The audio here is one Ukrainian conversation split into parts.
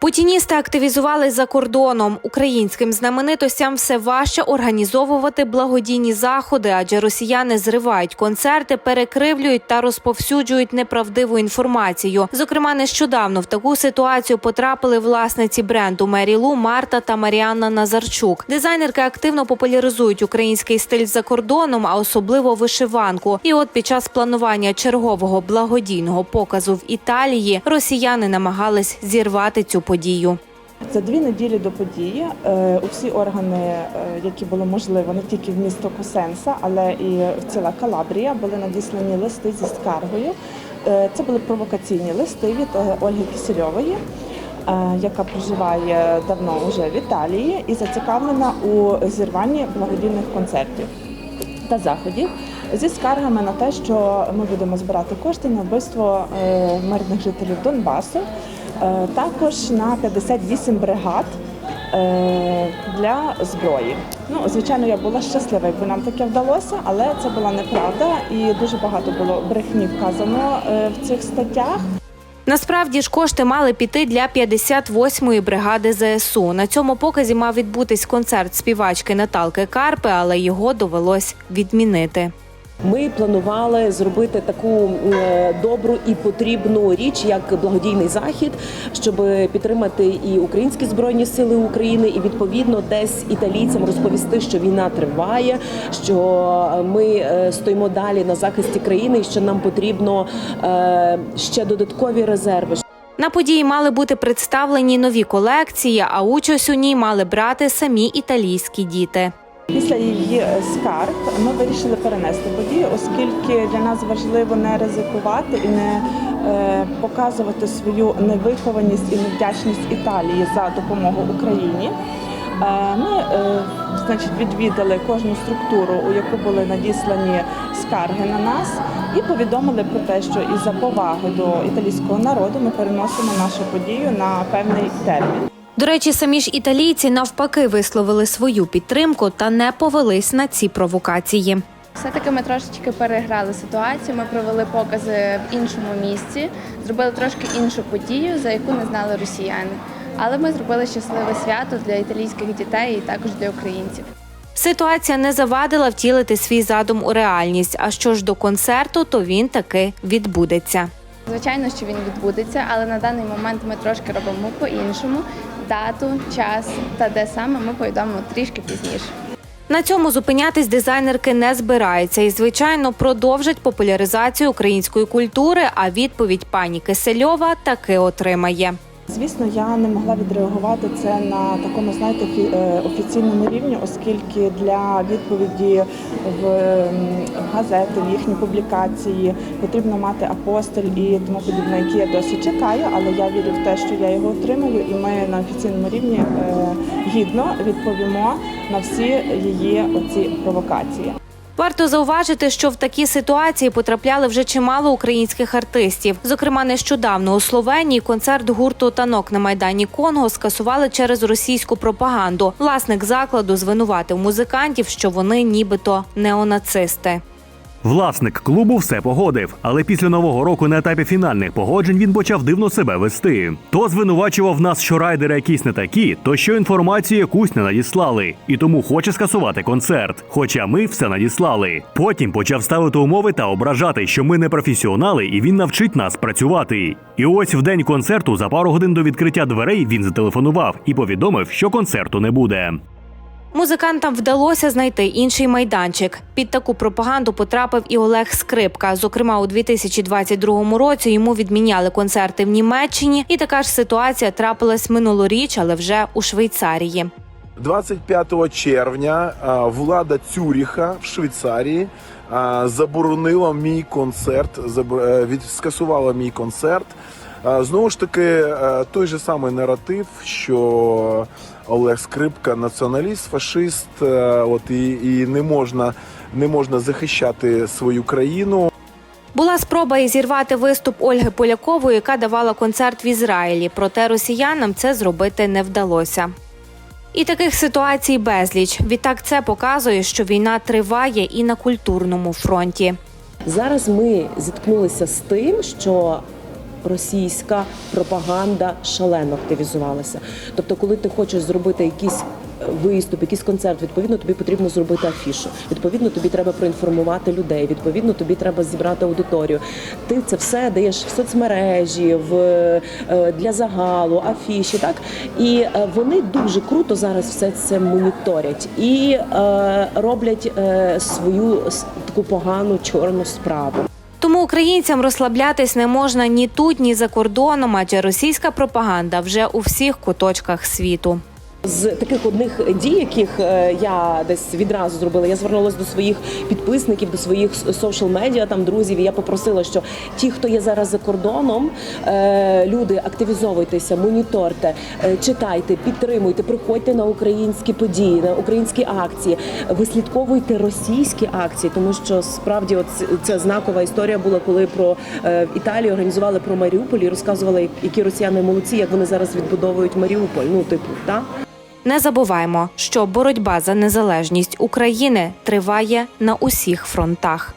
Путіністи активізувались за кордоном. Українським знаменитостям все важче організовувати благодійні заходи, адже росіяни зривають концерти, перекривлюють та розповсюджують неправдиву інформацію. Зокрема, нещодавно в таку ситуацію потрапили власниці бренду Мері Лу Марта та Маріанна Назарчук. Дизайнерки активно популяризують український стиль за кордоном, а особливо вишиванку. І от під час планування чергового благодійного показу в Італії росіяни намагались зірвати цю подію. За дві неділі до події е, у всі органи, е, які було можливо, не тільки в місто Косенса, але і в ціла Калабрія, були надіслані листи зі скаргою. Е, Це були провокаційні листи від Ольги Кисельової, е, яка проживає давно вже в Італії і зацікавлена у зірванні благодійних концертів та заходів зі скаргами на те, що ми будемо збирати кошти на вбивство мирних жителів Донбасу, також на 58 бригад е, для зброї. Ну, звичайно, я була щаслива, якби нам таке вдалося, але це була неправда, і дуже багато було брехні вказано е, в цих статтях. Насправді ж кошти мали піти для 58-ї бригади ЗСУ. На цьому показі мав відбутись концерт співачки Наталки Карпи, але його довелось відмінити. Ми планували зробити таку е, добру і потрібну річ, як благодійний захід, щоб підтримати і українські збройні сили України, і відповідно десь італійцям розповісти, що війна триває, що ми е, стоїмо далі на захисті країни, і що нам потрібно е, ще додаткові резерви. На події мали бути представлені нові колекції, а участь у ній мали брати самі італійські діти. Після її е, скарг ми вирішили перенести подію, оскільки для нас важливо не ризикувати і не е, показувати свою невихованість і невдячність Італії за допомогу Україні. Е, Ми значить, відвідали кожну структуру, у яку були надіслані скарги на нас, і повідомили про те, що із-за поваги до італійського народу ми переносимо нашу подію на певний термін. До речі, самі ж італійці навпаки висловили свою підтримку та не повелись на ці провокації. Все-таки ми трошечки переграли ситуацію. Ми провели покази в іншому місці, зробили трошки іншу подію, за яку не знали росіяни. Але ми зробили щасливе свято для італійських дітей і також для українців. Ситуація не завадила втілити свій задум у реальність. А що ж до концерту, то він таки відбудеться. Звичайно, що він відбудеться, але на даний момент ми трошки робимо по-іншому. Дату, час та де саме ми повідомимо трішки пізніше. На цьому зупинятись дизайнерки не збираються і, звичайно, продовжать популяризацію української культури. А відповідь пані Кисельова таки отримає. Звісно, я не могла відреагувати це на такому, знаєте, е, офіційному рівні, оскільки для відповіді в газети, в їхні публікації потрібно мати апостиль і тому подібне, які я досі чекаю, але я вірю в те, що я його отримаю, і ми на офіційному рівні е, гідно відповімо на всі її оці провокації. Варто зауважити, що в такі ситуації потрапляли вже чимало українських артистів. Зокрема, нещодавно у Словенії концерт гурту танок на майдані Конго скасували через російську пропаганду. Власник закладу звинуватив музикантів, що вони нібито неонацисти. Власник клубу все погодив, але після нового року на етапі фінальних погоджень він почав дивно себе вести. То звинувачував нас, що райдери якісь не такі, то що інформацію якусь не надіслали, і тому хоче скасувати концерт. Хоча ми все надіслали. Потім почав ставити умови та ображати, що ми не професіонали, і він навчить нас працювати. І ось в день концерту за пару годин до відкриття дверей він зателефонував і повідомив, що концерту не буде. Музикантам вдалося знайти інший майданчик. Під таку пропаганду потрапив і Олег Скрипка. Зокрема, у 2022 році йому відміняли концерти в Німеччині, і така ж ситуація трапилась минулоріч, але вже у Швейцарії. 25 червня влада Цюріха в Швейцарії заборонила мій концерт, е, скасувала мій концерт. Знову ж таки, е, той же самий наратив, що Олег Скрипка націоналіст, фашист, е, от і, і не можна не можна захищати свою країну. Була спроба і зірвати виступ Ольги Полякової, яка давала концерт в Ізраїлі. Проте росіянам це зробити не вдалося. І таких ситуацій безліч. Відтак це показує, що війна триває і на культурному фронті. Зараз ми зіткнулися з тим, що проросійська пропаганда шалено активізувалася. Тобто, коли ти хочеш зробити якийсь виступ, якийсь концерт, відповідно тобі потрібно зробити афішу. Відповідно, тобі треба проінформувати людей. Відповідно, тобі треба зібрати аудиторію. Ти це все даєш в соцмережі, в е, для загалу, афіші, так і е, вони дуже круто зараз все це моніторять і е, роблять е, свою таку погану чорну справу. Тому українцям розслаблятись не можна ні тут, ні за кордоном, адже російська пропаганда вже у всіх куточках світу. З таких одних дій, яких е, я десь відразу зробила, я звернулася до своїх підписників, до своїх соціал медіа там друзів. І я попросила, що ті, хто є зараз за кордоном, е, люди активізовуйтеся, моніторте, е, читайте, підтримуйте, приходьте на українські події, на українські акції, вислідковуйте російські акції, тому що справді от ця знакова історія була, коли про в Італії організували про Маріуполь і розказували, які росіяни молодці, як вони зараз відбудовують Маріуполь. Ну, типу, так. Не забуваємо, що боротьба за незалежність України триває на усіх фронтах.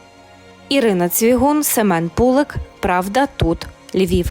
Ірина Цвігун, Семен Пулик. Правда тут Львів.